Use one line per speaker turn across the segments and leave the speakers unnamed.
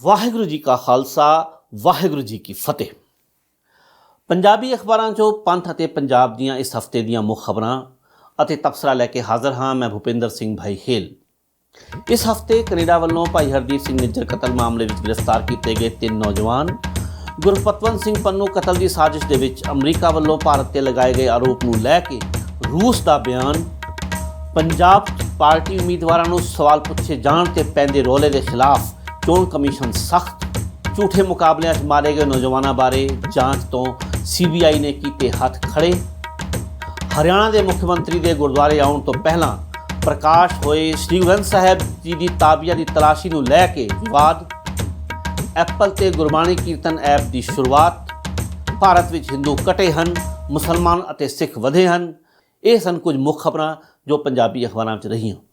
ਵਾਹਿਗੁਰੂ ਜੀ ਕਾ ਖਾਲਸਾ, ਵਾਹਿਗੁਰੂ ਜੀ ਕੀ ਫਤਿਹ। ਪੰਜਾਬੀ ਅਖਬਾਰਾਂ 'ਚੋਂ ਪੰਥ ਅਤੇ ਪੰਜਾਬ ਦੀਆਂ ਇਸ ਹਫ਼ਤੇ ਦੀਆਂ ਮੁੱਖ ਖਬਰਾਂ ਅਤੇ ਤਬਸਰਾ ਲੈ ਕੇ ਹਾਜ਼ਰ ਹਾਂ ਮੈਂ ਭੁਪਿੰਦਰ ਸਿੰਘ ਭਾਈ ਖੇਲ ਇਸ ਹਫ਼ਤੇ ਕੈਨੇਡਾ ਵੱਲੋਂ ਭਾਈ ਹਰਦੀਪ ਸਿੰਘ ਨਿੱਜਰ ਕਤਲ ਮਾਮਲੇ ਵਿੱਚ ਗ੍ਰਿਫਤਾਰ ਕੀਤੇ ਗਏ ਤਿੰਨ ਨੌਜਵਾਨ। ਗੁਰਪਤਵੰਤ ਸਿੰਘ ਪੰਨੂ ਕਤਲ ਦੀ ਸਾਜ਼ਿਸ਼ ਦੇ ਵਿੱਚ ਅਮਰੀਕਾ ਵੱਲੋਂ ਭਾਰਤ ਤੇ ਲਗਾਏ ਗਏ ਆਰੋਪ ਨੂੰ ਲੈ ਕੇ ਰੂਸ ਦਾ ਬਿਆਨ। ਪੰਜਾਬ ਪਾਰਟੀ ਉਮੀਦਵਾਰਾਂ ਨੂੰ ਸਵਾਲ ਪੁੱਛੇ ਜਾਣ ਤੇ ਪੈਂਦੇ ਰੋਲੇ ਦੇ ਖਿਲਾਫ ਚੋਣ ਕਮਿਸ਼ਨ ਸਖਤ ਝੂਠੇ ਮੁਕਾਬਲਿਆਂ 'ਚ ਮਾਰੇ ਗਏ ਨੌਜਵਾਨਾਂ ਬਾਰੇ ਜਾਂਚ ਤੋਂ ਸੀਬੀਆਈ ਨੇ ਕੀਤੇ ਹੱਥ ਖੜੇ ਹਰਿਆਣਾ ਦੇ ਮੁੱਖ ਮੰਤਰੀ ਦੇ ਗੁਰਦੁਆਰੇ ਆਉਣ ਤੋਂ ਪਹਿਲਾਂ ਪ੍ਰਕਾਸ਼ ਹੋਏ ਸ੍ਰੀ ਗ੍ਰੰਥ ਸਾਹਿਬ ਜੀ ਦੀ ਤਾਬੀਆ ਦੀ ਤਲਾਸ਼ੀ ਨੂੰ ਲੈ ਕੇ ਵਿਵਾਦ। ਐਪਲ ਤੇ ਗੁਰਬਾਣੀ ਕੀਰਤਨ ਐਪ ਦੀ ਸ਼ੁਰੂਆਤ। ਭਾਰਤ ਵਿੱਚ ਹਿੰਦੂ ਕਟੇ ਹਨ, ਮੁਸਲਮਾਨ ਅਤੇ ਸਿੱਖ ਵਧੇ ਹਨ। ਇਹ ਸਨ ਕੁਝ ਮੁੱਖ ਖਬਰਾਂ ਜੋ ਪੰਜਾਬੀ ਅਖਬਾਰਾਂ 'ਚ ਰਹੀਆਂ।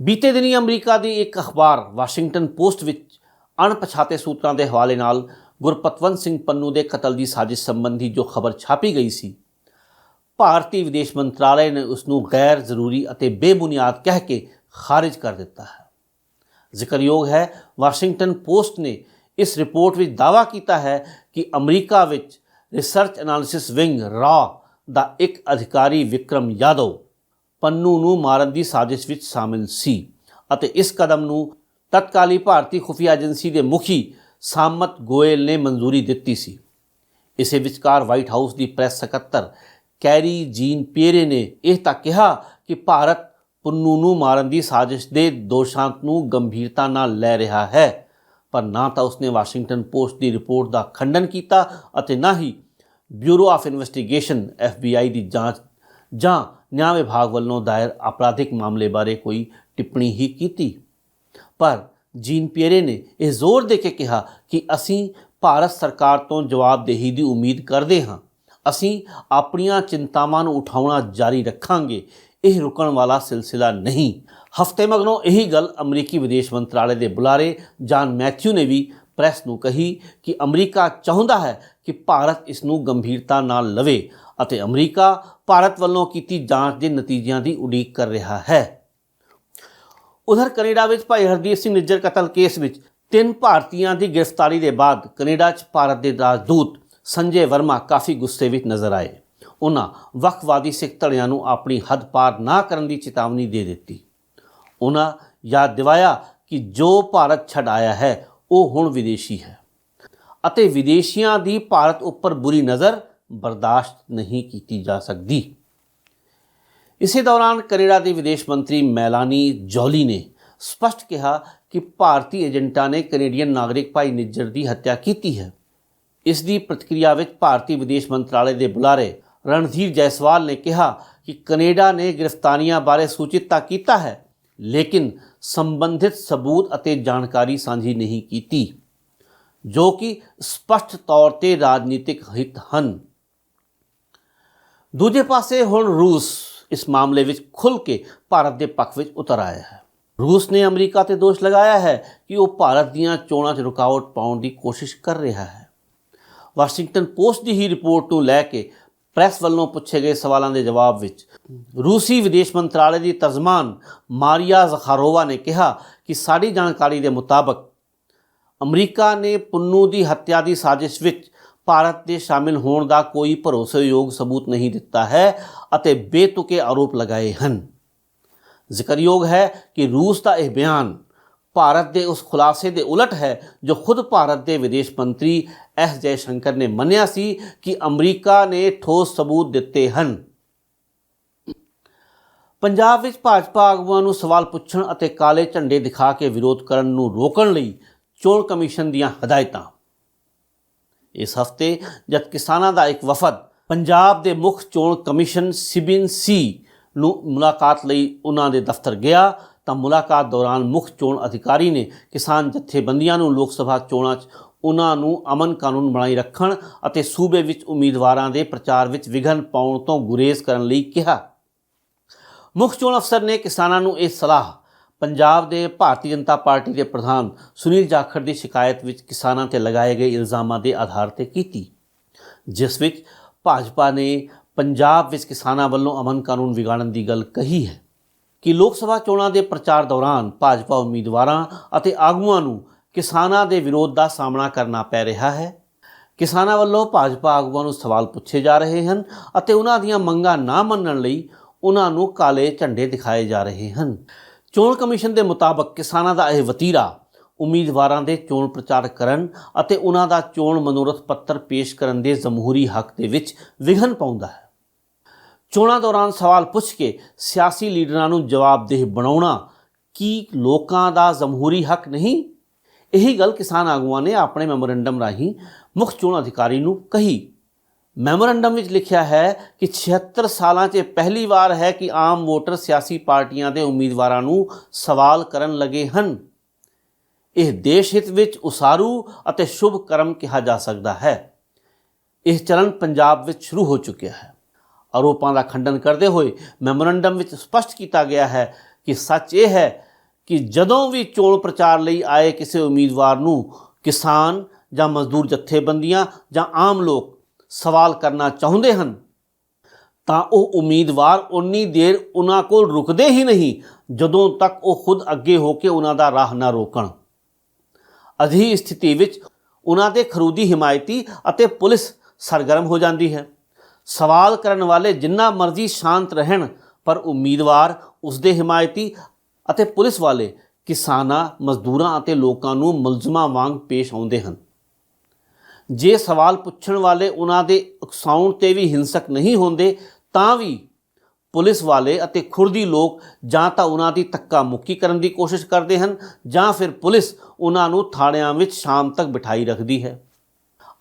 ਬੀਤੇ ਦਿਨੀ ਅਮਰੀਕਾ ਦੀ ਇੱਕ ਅਖਬਾਰ, ਵਾਸ਼ਿੰਗਟਨ ਪੋਸਟ ਵਿੱਚ ਅਣਪਛਾਤੇ ਸੂਤਰਾਂ ਦੇ ਹਵਾਲੇ ਨਾਲ ਗੁਰਪਤਵੰਤ ਸਿੰਘ ਪੰਨੂ ਦੇ ਕਤਲ ਦੀ ਸਾਜ਼ਿਸ਼ ਸੰਬੰਧੀ ਜੋ ਖਬਰ ਛਾਪੀ ਗਈ ਸੀ, ਭਾਰਤੀ ਵਿਦੇਸ਼ ਮੰਤਰਾਲੇ ਨੇ ਉਸ ਨੂੰ ਗੈਰ ਜ਼ਰੂਰੀ ਅਤੇ ਬੇਬੁਨਿਆਦ ਕਹਿ ਕੇ ਖਾਰਜ ਕਰ ਦਿੱਤਾ ਹੈ। ਜ਼ਿਕਰਯੋਗ ਹੈ, ਵਾਸ਼ਿੰਗਟਨ ਪੋਸਟ ਨੇ ਇਸ ਰਿਪੋਰਟ ਵਿੱਚ ਦਾਅਵਾ ਕੀਤਾ ਹੈ ਕਿ ਅਮਰੀਕਾ ਵਿੱਚ ਰਿਸਰਚ ਐਨਾਲਿਸਿਸ ਵਿੰਗ ਰਾ ਦਾ ਇੱਕ ਅਧਿਕਾਰੀ ਵਿਕਰਮ ਯਾਦਵ ਪੰਨੂ ਨੂੰ ਮਾਰਨ ਦੀ ਸਾਜ਼ਿਸ਼ ਵਿੱਚ ਸ਼ਾਮਿਲ ਸੀ ਅਤੇ ਇਸ ਕਦਮ ਨੂੰ ਤਤਕਾਲੀ ਭਾਰਤੀ ਖੁਫੀਆ ਏਜੰਸੀ ਦੇ ਮੁਖੀ ਸਾਮਤ ਗੋਇਲ ਨੇ ਮਨਜ਼ੂਰੀ ਦਿੱਤੀ ਸੀ। ਇਸੇ ਵਿਚਕਾਰ ਵਾਈਟ ਹਾਊਸ ਦੀ ਪ੍ਰੈਸ ਸਕੱਤਰ ਕੈਰੀ ਜੀਨ ਪੀਰੇ ਨੇ ਇਹ ਤਾਂ ਕਿਹਾ ਕਿ ਭਾਰਤ ਪੰਨੂ ਨੂੰ ਮਾਰਨ ਦੀ ਸਾਜ਼ਿਸ਼ ਦੇ ਦੋਸ਼ਾਂ ਨੂੰ ਗੰਭੀਰਤਾ ਨਾਲ ਲੈ ਰਿਹਾ ਹੈ, ਪਰ ਨਾ ਤਾਂ ਉਸਨੇ ਵਾਸ਼ਿੰਗਟਨ ਪੋਸਟ ਦੀ ਰਿਪੋਰਟ ਦਾ ਖੰਡਨ ਕੀਤਾ ਅਤੇ ਨਾ ਹੀ ਬਿਊਰੋ ਆਫ ਇਨਵੈਸਟੀਗੇਸ਼ਨ FBI ਦੀ ਜਾਂਚ ਜਾਂ ਨਿਆਂ ਵਿਭਾਗ ਵੱਲੋਂ ਦਾਇਰ ਅਪਰਾਧਿਕ ਮਾਮਲੇ ਬਾਰੇ ਕੋਈ ਟਿੱਪਣੀ ਹੀ ਕੀਤੀ। ਪਰ ਜੀਨ ਪੀਰੇ ਨੇ ਇਹ ਜ਼ੋਰ ਦੇ ਕੇ ਕਿਹਾ ਕਿ ਅਸੀਂ ਭਾਰਤ ਸਰਕਾਰ ਤੋਂ ਜਵਾਬਦੇਹੀ ਦੀ ਉਮੀਦ ਕਰਦੇ ਹਾਂ। ਅਸੀਂ ਆਪਣੀਆਂ ਚਿੰਤਾਵਾਂ ਨੂੰ ਉਠਾਉਣਾ ਜਾਰੀ ਰੱਖਾਂਗੇ। ਇਹ ਰੁਕਣ ਵਾਲਾ ਸਿਲਸਿਲਾ ਨਹੀਂ। ਹਫ਼ਤੇ ਮਗਰੋਂ ਇਹੀ ਗੱਲ ਅਮਰੀਕੀ ਵਿਦੇਸ਼ ਮੰਤਰਾਲੇ ਦੇ ਬੁਲਾਰੇ ਜਾਨ ਮੈਥਿਊ ਨੇ ਵੀ ਪ੍ਰੈਸ ਨੂੰ ਕਹੀ ਕਿ ਅਮਰੀਕਾ ਚਾਹੁੰਦਾ ਹੈ ਕਿ ਭਾਰਤ ਇਸ ਨੂੰ ਗੰਭੀਰਤਾ ਨਾਲ ਲਵੇ। ਅਤੇ ਅਮਰੀਕਾ ਭਾਰਤ ਵੱਲੋਂ ਕੀਤੀ ਜਾਂਚ ਦੇ ਨਤੀਜਿਆਂ ਦੀ ਉਡੀਕ ਕਰ ਰਿਹਾ ਹੈ। ਉਧਰ ਕੈਨੇਡਾ ਵਿੱਚ ਭਾਈ ਹਰਦੀਪ ਸਿੰਘ ਨਿੱਜਰ ਕਤਲ ਕੇਸ ਵਿੱਚ ਤਿੰਨ ਭਾਰਤੀਆਂ ਦੀ ਗ੍ਰਿਫਤਾਰੀ ਦੇ ਬਾਅਦ ਕੈਨੇਡਾ 'ਚ ਭਾਰਤ ਦੇ ਰਾਜਦੂਤ ਸੰਜੇ ਵਰਮਾ ਕਾਫੀ ਗੁੱਸੇ ਵਿੱਚ ਨਜ਼ਰ ਆਏ। ਉਹਨਾਂ ਵੱਖਵਾਦੀ ਸਿੱਖ ਧੜਿਆਂ ਨੂੰ ਆਪਣੀ ਹੱਦ ਪਾਰ ਨਾ ਕਰਨ ਦੀ ਚੇਤਾਵਨੀ ਦੇ ਦਿੱਤੀ। ਉਹਨਾਂ ਯਾਦ ਦਿਵਾਇਆ ਕਿ ਜੋ ਭਾਰਤ ਛੱਡ ਆਇਆ ਹੈ, ਉਹ ਹੁਣ ਵਿਦੇਸ਼ੀ ਹੈ। ਅਤੇ ਵਿਦੇਸ਼ੀਆਂ ਦੀ ਭਾਰਤ ਉੱਪਰ ਬੁਰੀ ਨਜ਼ਰ ਬਰਦਾਸ਼ਤ ਨਹੀਂ ਕੀਤੀ ਜਾ ਸਕਦੀ ਇਸੇ ਦੌਰਾਨ ਕੈਨੇਡਾ ਦੀ ਵਿਦੇਸ਼ ਮੰਤਰੀ ਮੈਲਾਨੀ ਜੋਲੀ ਨੇ ਸਪਸ਼ਟ ਕਿਹਾ ਕਿ ਭਾਰਤੀ ਏਜੰਟਾਂ ਨੇ ਕੈਨੇਡੀਅਨ ਨਾਗਰਿਕ ਭਾਈ ਨਿੱਜਰ ਦੀ ਹੱਤਿਆ ਕੀਤੀ ਹੈ ਇਸ ਦੀ ਪ੍ਰਤੀਕਿਰਿਆ ਵਿੱਚ ਭਾਰਤੀ ਵਿਦੇਸ਼ ਮੰਤਰਾਲੇ ਦੇ ਬੁਲਾਰੇ ਰਣਧੀਰ ਜੈਸਵਾਲ ਨੇ ਕਿਹਾ ਕਿ ਕੈਨੇਡਾ ਨੇ ਗ੍ਰਿਫਤਾਰੀਆਂ ਬਾਰੇ ਸੂਚਿਤ ਤਾਂ ਕੀਤਾ ਹੈ ਲੇਕਿਨ ਸੰਬੰਧਿਤ ਸਬੂਤ ਅਤੇ ਜਾਣਕਾਰੀ ਸਾਂਝੀ ਨਹੀਂ ਕੀਤੀ ਜੋ ਕਿ ਸਪਸ਼ਟ ਤੌਰ ਤੇ ਰਾਜਨੀਤਿਕ ਹਿੱਤ ਹਨ ਦੂਜੇ ਪਾਸੇ ਹੁਣ ਰੂਸ ਇਸ ਮਾਮਲੇ ਵਿੱਚ ਖੁੱਲ੍ਹ ਕੇ ਭਾਰਤ ਦੇ ਪੱਖ ਵਿੱਚ ਉਤਰ ਆਇਆ ਹੈ। ਰੂਸ ਨੇ ਅਮਰੀਕਾ ਤੇ ਦੋਸ਼ ਲਗਾਇਆ ਹੈ ਕਿ ਉਹ ਭਾਰਤ ਦੀਆਂ ਚੋਣਾਂ 'ਚ ਰੁਕਾਵਟ ਪਾਉਣ ਦੀ ਕੋਸ਼ਿਸ਼ ਕਰ ਰਿਹਾ ਹੈ। ਵਾਸ਼ਿੰਗਟਨ ਪੋਸਟ ਦੀ ਹੀ ਰਿਪੋਰਟ ਨੂੰ ਲੈ ਕੇ ਪ੍ਰੈਸ ਵੱਲੋਂ ਪੁੱਛੇ ਗਏ ਸਵਾਲਾਂ ਦੇ ਜਵਾਬ ਵਿੱਚ ਰੂਸੀ ਵਿਦੇਸ਼ ਮੰਤਰਾਲੇ ਦੀ ਤਰਜਮਾਨ ਮਾਰੀਆ ਜ਼ਖਾਰੋਵਾ ਨੇ ਕਿਹਾ ਕਿ ਸਾਡੀ ਜਾਣਕਾਰੀ ਦੇ ਮੁਤਾਬਕ ਅਮਰੀਕਾ ਨੇ ਪੁੰਨੂ ਦੀ ਹੱਤਿਆ ਦੀ ਸਾਜ਼ਿਸ਼ ਵਿੱਚ ਭਾਰਤ ਦੇ ਸ਼ਾਮਿਲ ਹੋਣ ਦਾ ਕੋਈ ਭਰੋਸੇਯੋਗ ਸਬੂਤ ਨਹੀਂ ਦਿੱਤਾ ਹੈ ਅਤੇ ਬੇਤੁਕੇ ਆਰੋਪ ਲਗਾਏ ਹਨ। ਜ਼ਿਕਰਯੋਗ ਹੈ ਕਿ ਰੂਸ ਦਾ ਇਹ ਬਿਆਨ ਭਾਰਤ ਦੇ ਉਸ ਖੁਲਾਸੇ ਦੇ ਉਲਟ ਹੈ ਜੋ ਖੁਦ ਭਾਰਤ ਦੇ ਵਿਦੇਸ਼ ਮੰਤਰੀ ਐਸ ਜੈ ਸ਼ੰਕਰ ਨੇ ਮੰਨਿਆ ਸੀ ਕਿ ਅਮਰੀਕਾ ਨੇ ਠੋਸ ਸਬੂਤ ਦਿੱਤੇ ਹਨ। ਪੰਜਾਬ ਵਿੱਚ ਭਾਜਪਾ ਆਗੂਆਂ ਨੂੰ ਸਵਾਲ ਪੁੱਛਣ ਅਤੇ ਕਾਲੇ ਝੰਡੇ ਦਿਖਾ ਕੇ ਵਿਰੋਧ ਕਰਨ ਨੂੰ ਰੋਕਣ ਲਈ ਚੋਣ ਕਮਿਸ਼ਨ ਦੀਆਂ ਹਦਾਇਤਾਂ। ਇਸ ਹਫ਼ਤੇ, ਜਦ ਕਿਸਾਨਾਂ ਦਾ ਇੱਕ ਵਫਦ ਪੰਜਾਬ ਦੇ ਮੁੱਖ ਚੋਣ ਕਮਿਸ਼ਨ ਸਿਬਿਨ ਸੀ ਨੂੰ ਮੁਲਾਕਾਤ ਲਈ ਉਹਨਾਂ ਦੇ ਦਫ਼ਤਰ ਗਿਆ, ਤਾਂ ਮੁਲਾਕਾਤ ਦੌਰਾਨ ਮੁੱਖ ਚੋਣ ਅਧਿਕਾਰੀ ਨੇ ਕਿਸਾਨ ਜਥੇਬੰਦੀਆਂ ਨੂੰ ਲੋਕ ਸਭਾ ਚੋਣਾਂ 'ਚ ਉਹਨਾਂ ਨੂੰ ਅਮਨ ਕਾਨੂੰਨ ਬਣਾਈ ਰੱਖਣ ਅਤੇ ਸੂਬੇ ਵਿੱਚ ਉਮੀਦਵਾਰਾਂ ਦੇ ਪ੍ਰਚਾਰ ਵਿੱਚ ਵਿਘਨ ਪਾਉਣ ਤੋਂ ਗੁਰੇਜ਼ ਕਰਨ ਲਈ ਕਿਹਾ। ਮੁੱਖ ਚੋਣ ਅਫਸਰ ਨੇ ਕਿਸਾਨਾਂ ਨੂੰ ਇਹ ਸਲਾਹ ਪੰਜਾਬ ਦੇ ਭਾਰਤੀ ਜਨਤਾ ਪਾਰਟੀ ਦੇ ਪ੍ਰਧਾਨ ਸੁਨੀਲ ਜਾਖੜ ਦੀ ਸ਼ਿਕਾਇਤ ਵਿੱਚ ਕਿਸਾਨਾਂ ਤੇ ਲਗਾਏ ਗਏ ਇਲਜ਼ਾਮਾਂ ਦੇ ਆਧਾਰ ਤੇ ਕੀਤੀ। ਜਿਸ ਵਿੱਚ ਭਾਜਪਾ ਨੇ ਪੰਜਾਬ ਵਿੱਚ ਕਿਸਾਨਾਂ ਵੱਲੋਂ ਅਮਨ ਕਾਨੂੰਨ ਵਿਗਾੜਨ ਦੀ ਗੱਲ ਕਹੀ ਹੈ ਕਿ ਲੋਕ ਸਭਾ ਚੋਣਾਂ ਦੇ ਪ੍ਰਚਾਰ ਦੌਰਾਨ ਭਾਜਪਾ ਉਮੀਦਵਾਰਾਂ ਅਤੇ ਆਗੂਆਂ ਨੂੰ ਕਿਸਾਨਾਂ ਦੇ ਵਿਰੋਧ ਦਾ ਸਾਹਮਣਾ ਕਰਨਾ ਪੈ ਰਿਹਾ ਹੈ। ਕਿਸਾਨਾਂ ਵੱਲੋਂ ਭਾਜਪਾ ਆਗੂਆਂ ਨੂੰ ਸਵਾਲ ਪੁੱਛੇ ਜਾ ਰਹੇ ਹਨ ਅਤੇ ਉਹਨਾਂ ਦੀਆਂ ਮੰਗਾਂ ਨਾ ਮੰਨਣ ਲਈ ਉਹਨਾਂ ਨੂੰ ਕਾਲੇ ਝੰਡੇ ਦਿਖਾਏ ਜਾ ਰਹੇ ਹਨ। ਚੋਣ ਕਮਿਸ਼ਨ ਦੇ ਮੁਤਾਬਕ ਕਿਸਾਨਾਂ ਦਾ ਇਹ ਵਤੀਰਾ ਉਮੀਦਵਾਰਾਂ ਦੇ ਚੋਣ ਪ੍ਰਚਾਰ ਕਰਨ ਅਤੇ ਉਹਨਾਂ ਦਾ ਚੋਣ ਮਨੋਰਥ ਪੱਤਰ ਪੇਸ਼ ਕਰਨ ਦੇ ਜਮਹੂਰੀ ਹੱਕ ਦੇ ਵਿੱਚ ਵਿਘਨ ਪਾਉਂਦਾ ਹੈ। ਚੋਣਾਂ ਦੌਰਾਨ ਸਵਾਲ ਪੁੱਛ ਕੇ ਸਿਆਸੀ ਲੀਡਰਾਂ ਨੂੰ ਜਵਾਬਦੇਹ ਬਣਾਉਣਾ ਕੀ ਲੋਕਾਂ ਦਾ ਜਮਹੂਰੀ ਹੱਕ ਨਹੀਂ? ਇਹੀ ਗੱਲ ਕਿਸਾਨ ਆਗੂਆਂ ਨੇ ਆਪਣੇ ਮੈਮੋਰੈਂਡਮ ਰਾਹੀਂ ਮੁੱਖ ਚੋਣ ਅਧਿਕਾਰੀ ਨੂੰ ਕਹੀ। ਮੈਮੋਰੰਡਮ ਵਿੱਚ ਲਿਖਿਆ ਹੈ ਕਿ 76 ਸਾਲਾਂ 'ਚ ਇਹ ਪਹਿਲੀ ਵਾਰ ਹੈ ਕਿ ਆਮ ਵੋਟਰ ਸਿਆਸੀ ਪਾਰਟੀਆਂ ਦੇ ਉਮੀਦਵਾਰਾਂ ਨੂੰ ਸਵਾਲ ਕਰਨ ਲੱਗੇ ਹਨ। ਇਹ ਦੇਸ਼ ਹਿੱਤ ਵਿੱਚ ਉਸਾਰੂ ਅਤੇ ਸ਼ੁਭ ਕਰਮ ਕਿਹਾ ਜਾ ਸਕਦਾ ਹੈ। ਇਹ ਚਲਨ ਪੰਜਾਬ ਵਿੱਚ ਸ਼ੁਰੂ ਹੋ ਚੁੱਕਿਆ ਹੈ। ਆਰੋਪਾਂ ਦਾ ਖੰਡਨ ਕਰਦੇ ਹੋਏ ਮੈਮੋਰੰਡਮ ਵਿੱਚ ਸਪਸ਼ਟ ਕੀਤਾ ਗਿਆ ਹੈ ਕਿ ਸੱਚ ਇਹ ਹੈ ਕਿ ਜਦੋਂ ਵੀ ਚੋਣ ਪ੍ਰਚਾਰ ਲਈ ਆਏ ਕਿਸੇ ਉਮੀਦਵਾਰ ਨੂੰ ਕਿਸਾਨ ਜਾਂ ਮਜ਼ਦੂਰ ਜਥੇਬੰਦੀਆਂ ਜਾਂ ਆਮ ਲੋਕ ਸਵਾਲ ਕਰਨਾ ਚਾਹੁੰਦੇ ਹਨ, ਤਾਂ ਉਹ ਉਮੀਦਵਾਰ ਉਨੀ ਦੇਰ ਉਹਨਾਂ ਕੋਲ ਰੁਕਦੇ ਹੀ ਨਹੀਂ ਜਦੋਂ ਤੱਕ ਉਹ ਖੁਦ ਅੱਗੇ ਹੋ ਕੇ ਉਹਨਾਂ ਦਾ ਰਾਹ ਨਾ ਰੋਕਣ। ਅਜਿਹੀ ਸਥਿਤੀ ਵਿੱਚ ਉਹਨਾਂ ਦੇ ਖਰੂਦੀ ਹਮਾਇਤੀ ਅਤੇ ਪੁਲਿਸ ਸਰਗਰਮ ਹੋ ਜਾਂਦੀ ਹੈ। ਸਵਾਲ ਕਰਨ ਵਾਲੇ ਜਿੰਨਾ ਮਰਜ਼ੀ ਸ਼ਾਂਤ ਰਹਿਣ, ਪਰ ਉਮੀਦਵਾਰ, ਉਸਦੇ ਹਮਾਇਤੀ ਅਤੇ ਪੁਲਿਸ ਵਾਲੇ ਕਿਸਾਨਾਂ, ਮਜ਼ਦੂਰਾਂ ਅਤੇ ਲੋਕਾਂ ਨੂੰ ਮੁਲਜ਼ਮਾਂ ਵਾਂਗ ਪੇਸ਼ ਆਉਂਦੇ ਹਨ। ਜੇ ਸਵਾਲ ਪੁੱਛਣ ਵਾਲੇ ਉਹਨਾਂ ਦੇ ਉਕਸਾਉਣ ਤੇ ਵੀ ਹਿੰਸਕ ਨਹੀਂ ਹੁੰਦੇ, ਤਾਂ ਵੀ ਪੁਲਿਸ ਵਾਲੇ ਅਤੇ ਖੁਰਦੀ ਲੋਕ ਜਾਂ ਤਾਂ ਉਹਨਾਂ ਦੀ ਧੱਕਾ ਮੁੱਕੀ ਕਰਨ ਦੀ ਕੋਸ਼ਿਸ਼ ਕਰਦੇ ਹਨ ਜਾਂ ਫਿਰ ਪੁਲਿਸ ਉਹਨਾਂ ਨੂੰ ਥਾਣਿਆਂ ਵਿੱਚ ਸ਼ਾਮ ਤੱਕ ਬਿਠਾਈ ਰੱਖਦੀ ਹੈ।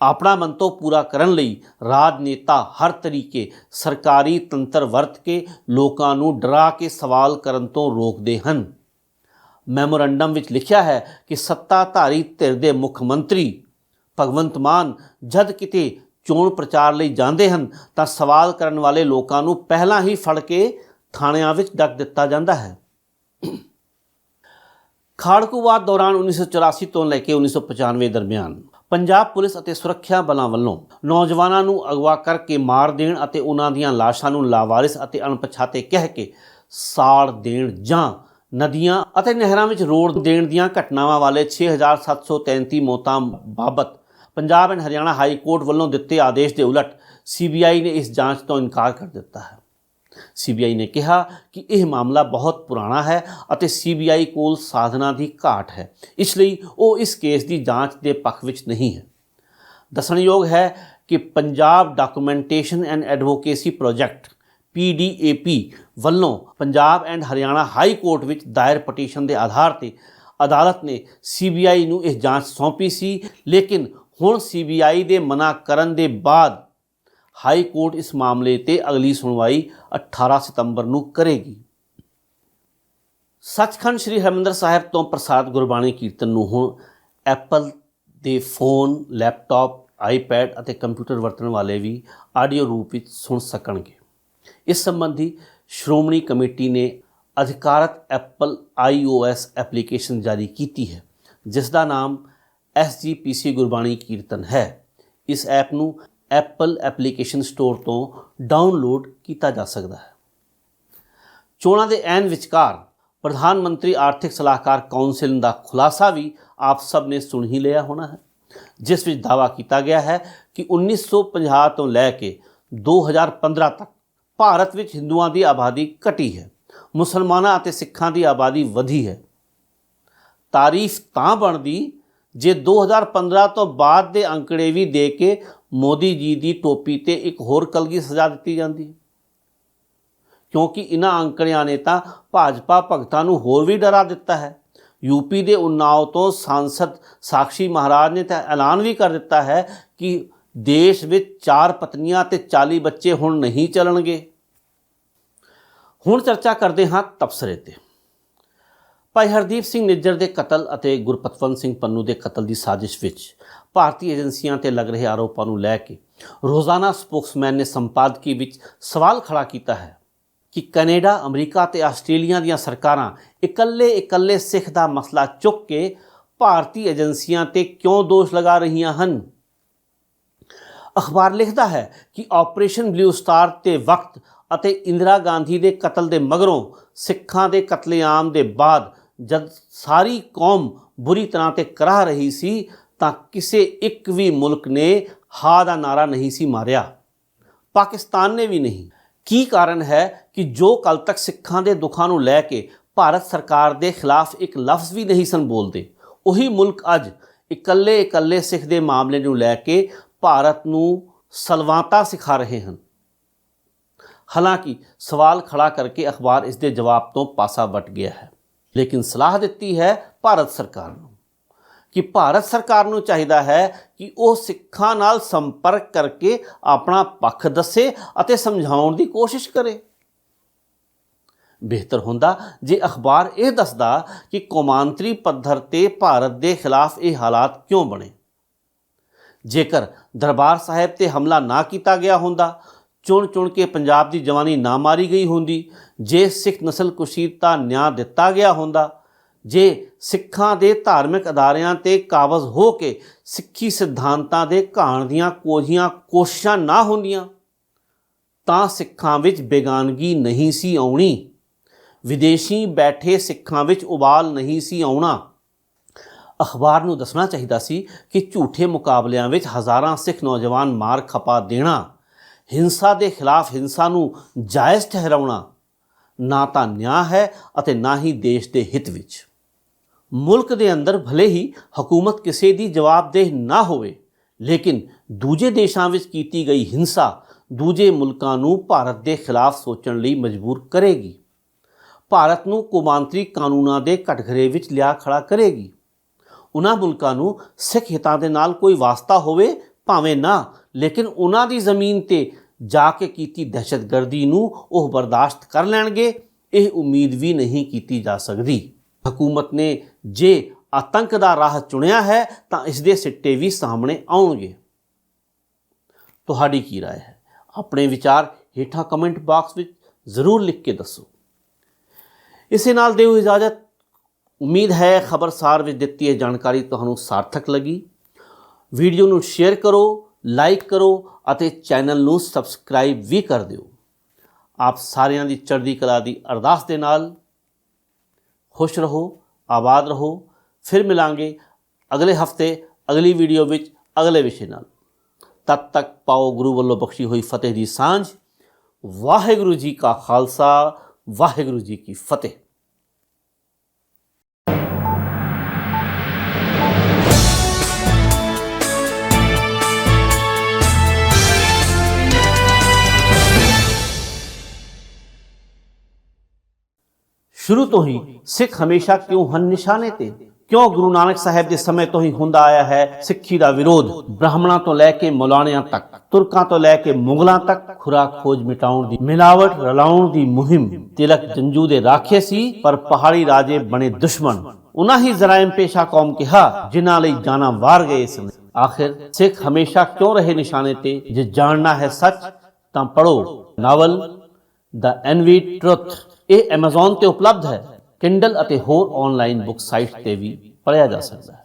ਆਪਣਾ ਮੰਤਵ ਪੂਰਾ ਕਰਨ ਲਈ ਰਾਜਨੇਤਾ ਹਰ ਤਰੀਕੇ ਸਰਕਾਰੀ ਤੰਤਰ ਵਰਤ ਕੇ ਲੋਕਾਂ ਨੂੰ ਡਰਾ ਕੇ ਸਵਾਲ ਕਰਨ ਤੋਂ ਰੋਕਦੇ ਹਨ। ਮੈਮੋਰੰਡਮ ਵਿੱਚ ਲਿਖਿਆ ਹੈ ਕਿ ਸੱਤਾਧਾਰੀ ਧਿਰ ਦੇ ਮੁੱਖ ਮੰਤਰੀ ਭਗਵੰਤ ਮਾਨ ਜਦ ਕਿਤੇ ਚੋਣ ਪ੍ਰਚਾਰ ਲਈ ਜਾਂਦੇ ਹਨ, ਤਾਂ ਸਵਾਲ ਕਰਨ ਵਾਲੇ ਲੋਕਾਂ ਨੂੰ ਪਹਿਲਾਂ ਹੀ ਫੜ ਕੇ ਥਾਣਿਆਂ ਵਿੱਚ ਡੱਕ ਦਿੱਤਾ ਜਾਂਦਾ ਹੈ। ਖਾੜਕੂਵਾਦ ਦੌਰਾਨ 1984 ਤੋਂ ਲੈ ਕੇ 1995 ਦਰਮਿਆਨ ਪੰਜਾਬ ਪੁਲਿਸ ਅਤੇ ਸੁਰੱਖਿਆ ਬਲਾਂ ਵੱਲੋਂ ਨੌਜਵਾਨਾਂ ਨੂੰ ਅਗਵਾ ਕਰਕੇ ਮਾਰ ਦੇਣ ਅਤੇ ਉਹਨਾਂ ਦੀਆਂ ਲਾਸ਼ਾਂ ਨੂੰ ਲਾਵਾਰਿਸ ਅਤੇ ਅਣਪਛਾਤੇ ਕਹਿ ਕੇ ਸਾੜ ਦੇਣ ਜਾਂ ਨਦੀਆਂ ਅਤੇ ਨਹਿਰਾਂ ਵਿੱਚ ਰੋੜ ਦੇਣ ਦੀਆਂ ਘਟਨਾਵਾਂ ਵਾਲੇ 6733 ਮੌਤਾਂ ਬਾਬਤ Punjab and Haryana high court ਵੱਲੋਂ ਦਿੱਤੇ ਆਦੇਸ਼ ਦੇ ਉਲਟ ਸੀਬੀਆਈ ਨੇ ਇਸ ਜਾਂਚ ਤੋਂ ਇਨਕਾਰ ਕਰ ਦਿੱਤਾ ਹੈ। ਸੀਬੀਆਈ ਨੇ ਕਿਹਾ ਕਿ ਇਹ ਮਾਮਲਾ ਬਹੁਤ ਪੁਰਾਣਾ ਹੈ ਅਤੇ ਸੀਬੀਆਈ ਕੋਲ ਸਾਧਨਾਂ ਦੀ ਘਾਟ ਹੈ। ਇਸ ਲਈ ਉਹ ਇਸ ਕੇਸ ਦੀ ਜਾਂਚ ਦੇ ਪੱਖ ਵਿੱਚ ਨਹੀਂ ਹੈ। ਦੱਸਣਯੋਗ ਹੈ ਕਿ Punjab documentation and advocacy project PDAP ਵੱਲੋਂ Punjab and Haryana high court ਵਿੱਚ ਦਾਇਰ ਪਟੀਸ਼ਨ ਦੇ ਆਧਾਰ ਤੇ ਅਦਾਲਤ ਨੇ ਸੀਬੀਆਈ ਨੂੰ ਇਹ ਜਾਂਚ ਸੌਂਪੀ ਸੀ, ਲੇਕਿਨ ਹੁਣ ਸੀਬੀਆਈ ਦੇ ਮਨਾ ਕਰਨ ਦੇ ਬਾਅਦ ਹਾਈ ਕੋਰਟ ਇਸ ਮਾਮਲੇ ਤੇ ਅਗਲੀ ਸੁਣਵਾਈ 18 ਸਤੰਬਰ ਨੂੰ ਕਰੇਗੀ। ਸੱਚਖੰਡ ਸ੍ਰੀ ਹਰਿਮੰਦਰ ਸਾਹਿਬ ਤੋਂ ਪ੍ਰਸਾਦ ਗੁਰਬਾਣੀ ਕੀਰਤਨ ਨੂੰ ਹੁਣ ਐਪਲ ਦੇ ਫੋਨ, ਲੈਪਟਾਪ, ਆਈਪੈਡ ਅਤੇ ਕੰਪਿਊਟਰ ਵਰਤਣ ਵਾਲੇ ਵੀ ਆਡੀਓ ਰੂਪ ਵਿੱਚ ਸੁਣ ਸਕਣਗੇ। ਇਸ ਸੰਬੰਧੀ ਸ਼੍ਰੋਮਣੀ ਕਮੇਟੀ ਨੇ ਅਧਿਕਾਰਤ ਐਪਲ ਆਈਓਐਸ ਐਪਲੀਕੇਸ਼ਨ ਜਾਰੀ ਕੀਤੀ ਹੈ, ਜਿਸ ਦਾ ਨਾਮ SGPC ਗੁਰਬਾਣੀ ਕੀਰਤਨ ਹੈ। ਇਸ ਐਪ ਨੂੰ ਐਪਲ ਐਪਲੀਕੇਸ਼ਨ ਸਟੋਰ ਤੋਂ ਡਾਊਨਲੋਡ ਕੀਤਾ ਜਾ ਸਕਦਾ ਹੈ। ਚੋਣਾਂ ਦੇ ਐਨ ਵਿਚਕਾਰ ਪ੍ਰਧਾਨ ਮੰਤਰੀ ਆਰਥਿਕ ਸਲਾਹਕਾਰ ਕੌਂਸਲ ਦਾ ਖੁਲਾਸਾ ਵੀ ਆਪ ਸਭ ਨੇ ਸੁਣ ਹੀ ਲਿਆ ਹੋਣਾ ਹੈ। ਜਿਸ ਵਿੱਚ ਦਾਵਾ ਕੀਤਾ ਗਿਆ ਹੈ ਕਿ 1950 ਤੋਂ ਲੈ ਕੇ 2015 ਤੱਕ ਭਾਰਤ ਵਿੱਚ ਹਿੰਦੂਆਂ ਦੀ ਆਬਾਦੀ ਘਟੀ ਹੈ, ਮੁਸਲਮਾਨਾਂ ਅਤੇ ਸਿੱਖਾਂ ਦੀ ਆਬਾਦੀ ਵਧੀ ਹੈ। ਤਾਰੀਫ ਤਾਂ ਬਣਦੀ ਜੇ 2015 ਤੋਂ ਬਾਅਦ ਦੇ ਅੰਕੜੇ ਵੀ ਦੇ ਕੇ ਮੋਦੀ ਜੀ ਦੀ ਟੋਪੀ ਤੇ ਇੱਕ ਹੋਰ ਕਲਗੀ ਸਜਾ ਦਿੱਤੀ ਜਾਂਦੀ ਕਿਉਂਕਿ ਇਹਨਾਂ ਅੰਕੜਿਆਂ ਨੇ ਤਾਂ ਭਾਜਪਾ ਭਗਤਾਂ ਨੂੰ ਹੋਰ ਵੀ ਡਰਾ ਦਿੱਤਾ ਹੈ। ਯੂਪੀ ਦੇ ਉਨਾਓ ਤੋਂ ਸਾਂਸਦ ਸਾਖੀ ਮਹਾਰਾਜ ਨੇ ਤਾਂ ਐਲਾਨ ਵੀ ਕਰ ਦਿੱਤਾ ਹੈ ਕਿ ਦੇਸ਼ ਵਿੱਚ ਚਾਰ ਪਤਨੀਆਂ ਤੇ 40 ਬੱਚੇ ਹੁਣ ਨਹੀਂ ਚੱਲਣਗੇ। ਹੁਣ ਚਰਚਾ ਕਰਦੇ ਹਾਂ ਤਬਸਰੇ ਤੇ। ਭਾਈ ਹਰਦੀਪ ਸਿੰਘ ਨਿੱਜਰ ਦੇ ਕਤਲ ਅਤੇ ਗੁਰਪਤਵੰਤ ਸਿੰਘ ਪੰਨੂ ਦੇ ਕਤਲ ਦੀ ਸਾਜ਼ਿਸ਼ ਵਿੱਚ ਭਾਰਤੀ ਏਜੰਸੀਆਂ ਤੇ ਲੱਗ ਰਹੇ ਆਰੋਪਾਂ ਨੂੰ ਲੈ ਕੇ ਰੋਜ਼ਾਨਾ ਸਪੋਕਸਮੈਨ ਨੇ ਸੰਪਾਦਕੀ ਵਿੱਚ ਸਵਾਲ ਖੜਾ ਕੀਤਾ ਹੈ ਕਿ ਕੈਨੇਡਾ, ਅਮਰੀਕਾ ਤੇ ਆਸਟ੍ਰੇਲੀਆ ਦੀਆਂ ਸਰਕਾਰਾਂ ਇਕੱਲੇ ਇਕੱਲੇ ਸਿੱਖ ਦਾ ਮਸਲਾ ਚੁੱਕ ਕੇ ਭਾਰਤੀ ਏਜੰਸੀਆਂ ਤੇ ਕਿਉਂ ਦੋਸ਼ ਲਗਾ ਰਹੀਆਂ ਹਨ? ਅਖਬਾਰ ਲਿਖਦਾ ਹੈ ਕਿ ਆਪਰੇਸ਼ਨ ਬਲੂ ਸਟਾਰ ਤੇ ਵਕਤ ਅਤੇ ਇੰਦਰਾ ਗਾਂਧੀ ਦੇ ਕਤਲ ਦੇ ਮਗਰੋਂ ਸਿੱਖਾਂ ਦੇ ਕਤਲੇਆਮ ਦੇ ਬਾਅਦ ਜਦ ਸਾਰੀ ਕੌਮ ਬੁਰੀ ਤਰ੍ਹਾਂ ਤੇ ਕਰਾਹ ਰਹੀ ਸੀ, ਤਾਂ ਕਿਸੇ ਇੱਕ ਵੀ ਮੁਲਕ ਨੇ ਹਾ ਦਾ ਨਾਰਾ ਨਹੀਂ ਸੀ ਮਾਰਿਆ। ਪਾਕਿਸਤਾਨ ਨੇ ਵੀ ਨਹੀਂ। ਕੀ ਕਾਰਨ ਹੈ ਕਿ ਜੋ ਕੱਲ ਤੱਕ ਸਿੱਖਾਂ ਦੇ ਦੁੱਖਾਂ ਨੂੰ ਲੈ ਕੇ ਭਾਰਤ ਸਰਕਾਰ ਦੇ ਖਿਲਾਫ ਇੱਕ ਲਫ਼ਜ਼ ਵੀ ਨਹੀਂ ਸਨ ਬੋਲਦੇ, ਉਹੀ ਮੁਲਕ ਅੱਜ ਇਕੱਲੇ ਇਕੱਲੇ ਸਿੱਖ ਦੇ ਮਾਮਲੇ ਨੂੰ ਲੈ ਕੇ ਭਾਰਤ ਨੂੰ ਸਲਵਾਤਾ ਸਿਖਾ ਰਹੇ ਹਨ। ਹਾਲਾਂਕਿ ਸਵਾਲ ਖੜਾ ਕਰਕੇ ਅਖਬਾਰ ਇਸ ਦੇ ਜਵਾਬ ਤੋਂ ਪਾਸਾ ਵਟ ਗਿਆ ਹੈ। ਲੇਕਿਨ ਸਲਾਹ ਦਿੱਤੀ ਹੈ ਭਾਰਤ ਸਰਕਾਰ ਨੂੰ ਕਿ ਭਾਰਤ ਸਰਕਾਰ ਨੂੰ ਚਾਹੀਦਾ ਹੈ ਕਿ ਉਹ ਸਿੱਖਾਂ ਨਾਲ ਸੰਪਰਕ ਕਰਕੇ ਆਪਣਾ ਪੱਖ ਦੱਸੇ ਅਤੇ ਸਮਝਾਉਣ ਦੀ ਕੋਸ਼ਿਸ਼ ਕਰੇ। ਬਿਹਤਰ ਹੁੰਦਾ ਜੇ ਅਖਬਾਰ ਇਹ ਦੱਸਦਾ ਕਿ ਕੌਮਾਂਤਰੀ ਪੱਧਰ ਤੇ ਭਾਰਤ ਦੇ ਖਿਲਾਫ ਇਹ ਹਾਲਾਤ ਕਿਉਂ ਬਣੇ। ਜੇਕਰ ਦਰਬਾਰ ਸਾਹਿਬ ਤੇ ਹਮਲਾ ਨਾ ਕੀਤਾ ਗਿਆ ਹੁੰਦਾ ਚੁਣ ਚੁਣ ਕੇ ਪੰਜਾਬ ਦੀ ਜਵਾਨੀ ਨਾ ਮਾਰੀ ਗਈ ਹੁੰਦੀ ਜੇ ਸਿੱਖ ਨਸਲ ਕੁਸ਼ੀਰਤਾ ਨਿਆਂ ਦਿੱਤਾ ਗਿਆ ਹੁੰਦਾ, ਜੇ ਸਿੱਖਾਂ ਦੇ ਧਾਰਮਿਕ ਅਦਾਰਿਆਂ ਤੇ ਕਾਬਜ਼ ਹੋ ਕੇ ਸਿੱਖੀ ਸਿਧਾਂਤਾਂ ਦੇ ਘਾਣ ਦੀਆਂ ਕੋਝੀਆਂ ਕੋਸ਼ਿਸ਼ਾਂ ਨਾ ਹੁੰਦੀਆਂ, ਤਾਂ ਸਿੱਖਾਂ ਵਿੱਚ ਬੇਗਾਨਗੀ ਨਹੀਂ ਸੀ ਆਉਣੀ। ਵਿਦੇਸ਼ੀ ਬੈਠੇ ਸਿੱਖਾਂ ਵਿੱਚ ਉਬਾਲ ਨਹੀਂ ਸੀ ਆਉਣਾ। ਅਖਬਾਰ ਨੂੰ ਦੱਸਣਾ ਚਾਹੀਦਾ ਸੀ ਕਿ ਝੂਠੇ ਮੁਕਾਬਲਿਆਂ ਵਿੱਚ ਹਜ਼ਾਰਾਂ ਸਿੱਖ ਨੌਜਵਾਨ ਮਾਰ ਖਪਾ ਦੇਣਾ, ਹਿੰਸਾ ਦੇ ਖਿਲਾਫ ਹਿੰਸਾ ਨੂੰ ਜਾਇਜ਼ ਠਹਿਰਾਉਣਾ ਨਾ ਤਾਂ ਨਿਆਂ ਹੈ ਅਤੇ ਨਾ ਹੀ ਦੇਸ਼ ਦੇ ਹਿੱਤ ਵਿੱਚ। ਮੁਲਕ ਦੇ ਅੰਦਰ ਭਲੇ ਹੀ ਹਕੂਮਤ ਕਿਸੇ ਦੀ ਜਵਾਬਦੇਹ ਨਾ ਹੋਵੇ, ਲੇਕਿਨ ਦੂਜੇ ਦੇਸ਼ਾਂ ਵਿੱਚ ਕੀਤੀ ਗਈ ਹਿੰਸਾ ਦੂਜੇ ਮੁਲਕਾਂ ਨੂੰ ਭਾਰਤ ਦੇ ਖਿਲਾਫ ਸੋਚਣ ਲਈ ਮਜਬੂਰ ਕਰੇਗੀ। ਭਾਰਤ ਨੂੰ ਕੌਮਾਂਤਰੀ ਕਾਨੂੰਨਾਂ ਦੇ ਘਟਘਰੇ ਵਿੱਚ ਲਿਆ ਖੜਾ ਕਰੇਗੀ। ਉਹਨਾਂ ਮੁਲਕਾਂ ਨੂੰ ਸਿੱਖ ਹਿੱਤਾਂ ਦੇ ਨਾਲ ਕੋਈ ਵਾਸਤਾ ਹੋਵੇ ਭਾਵੇਂ ਨਾ, ਲੇਕਿਨ ਉਹਨਾਂ ਦੀ ਜ਼ਮੀਨ ਤੇ ਜਾ ਕੇ ਕੀਤੀ ਦਹਿਸ਼ਤਗਰਦੀ ਨੂੰ ਉਹ ਬਰਦਾਸ਼ਤ ਕਰ ਲੈਣਗੇ ਇਹ ਉਮੀਦ ਵੀ ਨਹੀਂ ਕੀਤੀ ਜਾ ਸਕਦੀ ਹਕੂਮਤ ਨੇ ਜੇ ਆਤੰਕ ਦਾ ਰਾਹ ਚੁਣਿਆ ਹੈ ਤਾਂ ਇਸ ਦੇ ਸਿੱਟੇ ਵੀ ਸਾਹਮਣੇ ਆਉਣਗੇ ਤੁਹਾਡੀ ਕੀ رائے ਹੈ ਆਪਣੇ ਵਿਚਾਰ ਹੇਠਾਂ ਕਮੈਂਟ ਬਾਕਸ ਵਿੱਚ ਜ਼ਰੂਰ ਲਿਖ ਕੇ ਦੱਸੋ ਇਸੇ ਨਾਲ ਦਿਓ ਇਜਾਜ਼ਤ ਉਮੀਦ ਹੈ ਖਬਰਸਾਰ ਵਿੱਚ ਦਿੱਤੀ ਇਹ ਜਾਣਕਾਰੀ ਤੁਹਾਨੂੰ ਸਾਰਥਕ ਲੱਗੀ ਵੀਡੀਓ ਨੂੰ ਸ਼ੇਅਰ ਕਰੋ ਲਾਈਕ ਕਰੋ ਅਤੇ ਚੈਨਲ ਨੂੰ ਸਬਸਕ੍ਰਾਈਬ ਵੀ ਕਰ ਦਿਓ। ਆਪ ਸਾਰਿਆਂ ਦੀ ਚੜ੍ਹਦੀ ਕਲਾ ਦੀ ਅਰਦਾਸ ਦੇ ਨਾਲ ਖੁਸ਼ ਰਹੋ, ਆਬਾਦ ਰਹੋ। ਫਿਰ ਮਿਲਾਂਗੇ ਅਗਲੇ ਹਫ਼ਤੇ ਅਗਲੀ ਵੀਡੀਓ ਵਿੱਚ ਅਗਲੇ ਵਿਸ਼ੇ ਨਾਲ। ਤਦ ਤੱਕ ਪਾਓ ਗੁਰੂ ਵੱਲੋਂ ਬਖਸ਼ੀ ਹੋਈ ਫਤਿਹ ਦੀ ਸਾਂਝ। ਵਾਹਿਗੁਰੂ ਜੀ ਕਾ ਖਾਲਸਾ, ਵਾਹਿਗੁਰੂ ਜੀ ਕੀ ਫਤਿਹ। ਸ਼ੁਰੂ ਤੋਂ ਹੀ ਸਿੱਖ ਹਮੇਸ਼ਾ ਕਿਉਂ ਹਨ ਨਿਸ਼ਾਨੇ ਤੇ? ਕਿਉਂ ਗੁਰੂ ਨਾਨਕ ਸਾਹਿਬ ਦੇ ਸਮੇਂ ਤੋਂ ਹੀ ਹੁੰਦਾ ਆਇਆ ਹੈ ਸਿੱਖੀ ਦਾ ਵਿਰੋਧ? ਬ੍ਰਾਹਮਣਾਂ ਤੋਂ ਲੈ ਕੇ ਮੌਲਾਣਿਆਂ ਤੱਕ, ਤੁਰਕਾਂ ਤੋਂ ਲੈ ਕੇ ਮੁਗਲਾਂ ਤੱਕ ਖੁਰਾਕ ਖੋਜ ਮਿਟਾਉਣ ਦੀ ਮਿਲਾਵਟ ਰਲਾਉਣ ਦੀ ਮੁਹਿੰਮ ਤਿਲਕ ਜੰਜੂ ਦੇ ਰਾਖੇ ਸੀ, ਪਰ ਪਹਾੜੀ ਰਾਜੇ ਬਣੇ ਦੁਸ਼ਮਣ। ਉਨਾਂ ਹੀ ਜ਼ਰਾਇਮ ਪੇਸ਼ਾ ਕੌਮ ਕਿਹਾ, ਜਿਨ੍ਹਾਂ ਲਈ ਜਾਨਾਂ ਵਾਰ ਗਏ ਸਨ ਆਖਿਰ ਸਿੱਖ ਹਮੇਸ਼ਾ ਕਿਉਂ ਰਹੇ ਨਿਸ਼ਾਨੇ ਤੇ? ਜੇ ਜਾਣਨਾ ਹੈ ਸੱਚ, ਤਾਂ ਪੜੋ ਨਾਵਲ ਦਾ ਐਨਵੀ ਟਰੁੱਥ। ਇਹ Amazon ਤੇ ਉਪਲਬਧ ਹੈ। Kindle ਅਤੇ ਹੋਰ ਆਨਲਾਈਨ ਬੁੱਕ ਸਾਈਟ ਤੇ ਵੀ ਪੜ੍ਹਿਆ ਜਾ ਸਕਦਾ ਹੈ।